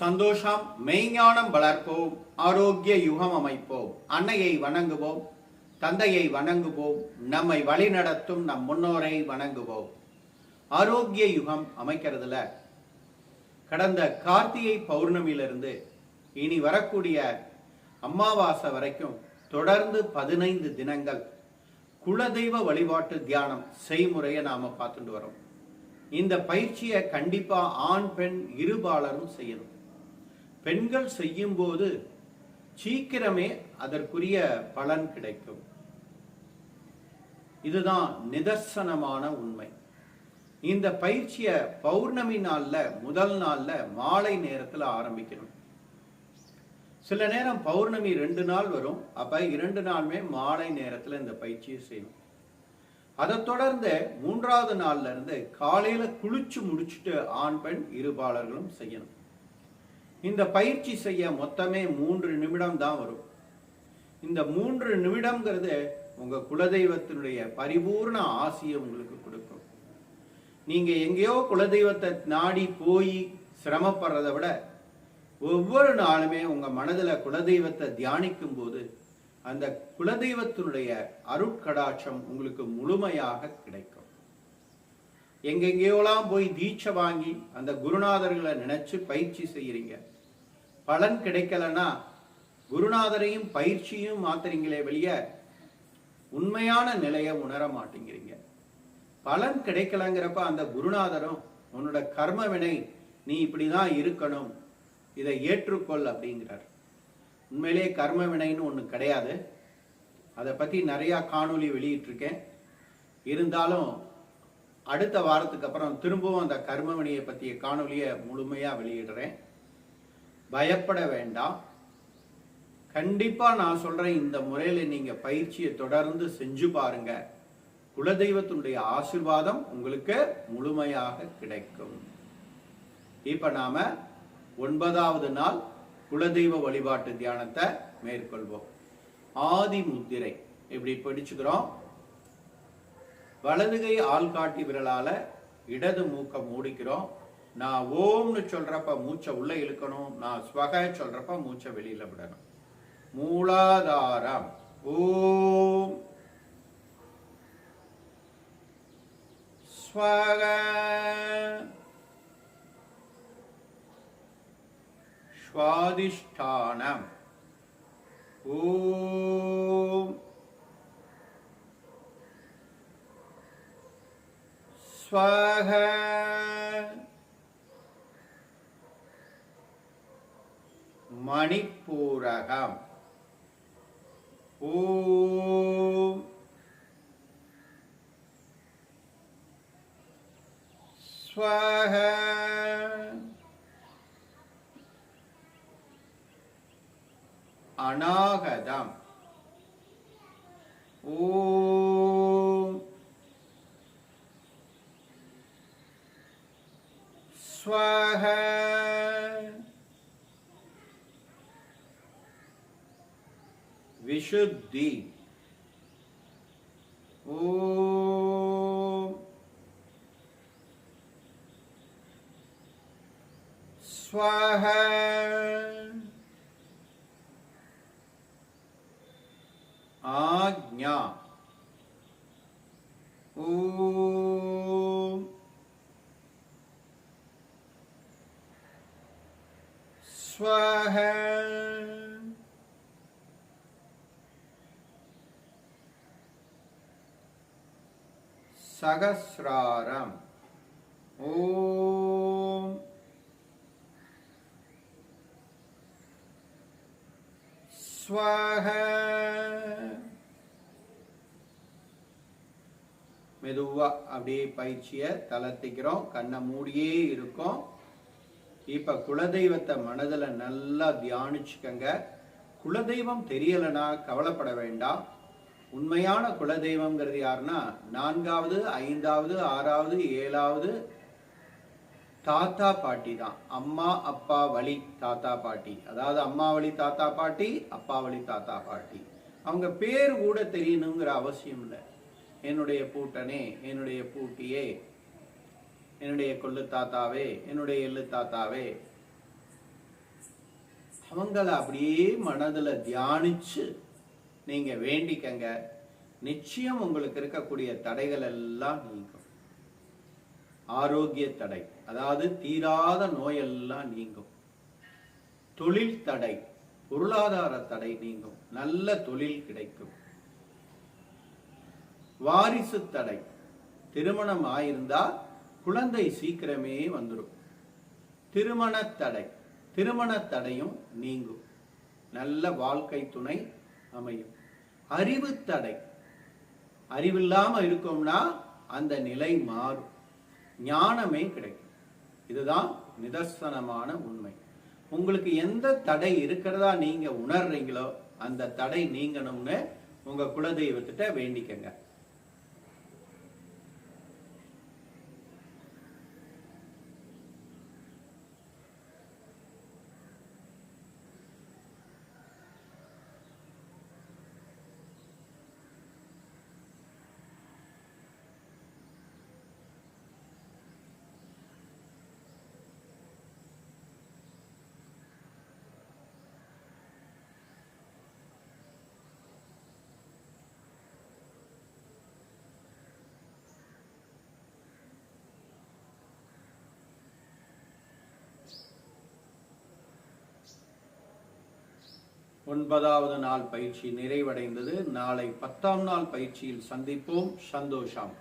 சந்தோஷம் மெய்ஞானம் வளர்ப்போம் ஆரோக்கிய யுகம் அமைப்போம் அன்னையை வணங்குவோம் தந்தையை வணங்குவோம் நம்மை வழிநடத்தும் நம் முன்னோரை வணங்குவோம். ஆரோக்கிய யுகம் அமைக்கிறதுல கடந்த கார்த்திகை பௌர்ணமியிலிருந்து இனி வரக்கூடிய அமாவாசை வரைக்கும் தொடர்ந்து பதினைந்து தினங்கள் குலதெய்வ வழிபாட்டு தியானம் செய்முறையை நாம பார்த்துட்டு வரோம். இந்த பயிற்சியை கண்டிப்பா ஆண் பெண் இருபாலரும் செய்யணும். பெண்கள் செய்யும் போது சீக்கிரமே அதற்குரிய பலன் கிடைக்கும். இதுதான் நிதர்சனமான உண்மை. இந்த பயிற்சியை பௌர்ணமி நாளில் முதல் நாளில் மாலை நேரத்தில் ஆரம்பிக்கணும். சில நேரம் பௌர்ணமி ரெண்டு நாள் வரும். அப்போ இரண்டு நாளுமே மாலை நேரத்தில் இந்த பயிற்சியை செய்யணும். அதை தொடர்ந்து மூன்றாவது நாள்ல இருந்து காலையில குளிச்சு முடிச்சுட்டு ஆண் பெண் இருபாலர்களும் செய்யணும். இந்த பயிற்சி செய்ய மொத்தமே மூன்று நிமிடம் தான் வரும். இந்த மூன்று நிமிடம்ங்கிறது உங்க குலதெய்வத்தினுடைய பரிபூர்ண ஆசையை உங்களுக்கு கொடுக்கும். நீங்க எங்கேயோ குலதெய்வத்தை நாடி போய் சிரமப்படுறதை விட ஒவ்வொரு நாளுமே உங்க மனதில் குலதெய்வத்தை தியானிக்கும் போது அந்த குலதெய்வத்தினுடைய அருட்கடாட்சம் உங்களுக்கு முழுமையாக கிடைக்கும். எங்கெங்கேயோலாம் போய் தீட்சை வாங்கி அந்த குருநாதர்களை நினைச்சு பயிற்சி செய்கிறீங்க பலன் கிடைக்கலன்னா குருநாதரையும் பயிற்சியும் மாத்துறீங்களே வெளிய உண்மையான நிலையை உணர மாட்டேங்கிறீங்க. பலன் கிடைக்கலங்கிறப்ப அந்த குருநாதரும் உன்னோட கர்ம வினை நீ இப்படிதான் இருக்கணும் இதை ஏற்றுக்கொள் அப்படிங்கிறார். உண்மையிலேயே கர்ம வினைன்னு ஒன்று கிடையாது. அதை பற்றி நிறையா காணொளி வெளியிட்டிருக்கேன். இருந்தாலும் அடுத்த வாரத்துக்கு அப்புறம் திரும்பவும் அந்த கர்ம பற்றிய காணொலியை முழுமையாக வெளியிடுறேன். பயப்பட வேண்டாம். கண்டிப்பாக நான் சொல்கிறேன் இந்த முறையில் நீங்கள் பயிற்சியை தொடர்ந்து செஞ்சு பாருங்க. குலதெய்வத்தினுடைய ஆசிர்வாதம் உங்களுக்கு முழுமையாக கிடைக்கும். இப்போ நாம் ஒன்பதாவது நாள் குலதெய்வ வழிபாட்டு தியானத்தை மேற்கொள்வோம். ஆதி முத்திரை இப்படி படிச்சுக்கிறோம். வலதுகை ஆள்காட்டி விரலால இடது மூக்க மூடிக்கிறோம். நான் ஓம்னு சொல்றப்ப மூச்சை உள்ள இழுக்கணும். நான் ஸ்வக சொல்றப்ப மூச்சை வெளியில விடணும். மூலாதாரம். ஓம். ஸ்வக. சுவாதிஷ்டானம் ஓம். ஸ்வக மணிப்பூரகம். ஓம். ஸ்வக அநாகதம். ஓ स्वाहा विशुद्धि ओम स्वाहा स्वः சகசிராரம். ஓம். ஸ்வஹ. மெதுவா அப்படியே பயிற்சியை தளர்த்திக்கிறோம். கண்ணை மூடியே இருக்கும். இப்ப குலதெய்வத்தை மனதுல நல்லா தியானிச்சுக்கங்க. குலதெய்வம் தெரியலனா கவலைப்பட வேண்டாம். உண்மையான குலதெய்வம்ங்கிறது யாருன்னா நான்காவது ஐந்தாவது ஆறாவது ஏழாவது தாத்தா பாட்டி தான். அம்மா அப்பா வழி தாத்தா பாட்டி. அதாவது அம்மா வழி தாத்தா பாட்டி அப்பா வழி தாத்தா பாட்டி. அவங்க பேர் கூட தெரியணுங்கிற அவசியம் இல்லை. என்னுடைய பூட்டனே என்னுடைய பூட்டியே என்னுடைய கொள்ளு தாத்தாவே என்னுடைய எள்ளு தாத்தாவே. அவங்கள அப்படியே மனதில் தியானிச்சு நீங்க வேண்டிக்கங்க. நிச்சயம் உங்களுக்கு இருக்கக்கூடிய தடைகள் எல்லாம் நீங்கும். ஆரோக்கிய தடை அதாவது தீராத நோயெல்லாம் நீங்கும். தொழில் தடை பொருளாதார தடை நீங்கும். நல்ல தொழில் கிடைக்கும். வாரிசு தடை திருமணம் ஆயிருந்தால் குழந்தை சீக்கிரமே வந்துடும் திருமண தடை. திருமண தடையும் நீங்கும். நல்ல வாழ்க்கை துணை அமையும். அறிவு தடை. அறிவில்லாம இருக்கோம்னா அந்த நிலை மாறும். ஞானமே கிடைக்கும். இதுதான் நிதர்சனமான உண்மை. உங்களுக்கு எந்த தடை இருக்கிறதா நீங்க உணர்றீங்களோ அந்த தடை நீங்கணும்னு உங்க குலதெய்வத்திட்ட வேண்டிக்கங்க. ஒன்பதாவது நாள் பயிற்சி நிறைவடைந்தது. நாளை பத்தாம் நாள் பயிற்சியில் சந்திப்போம். சந்தோஷம்.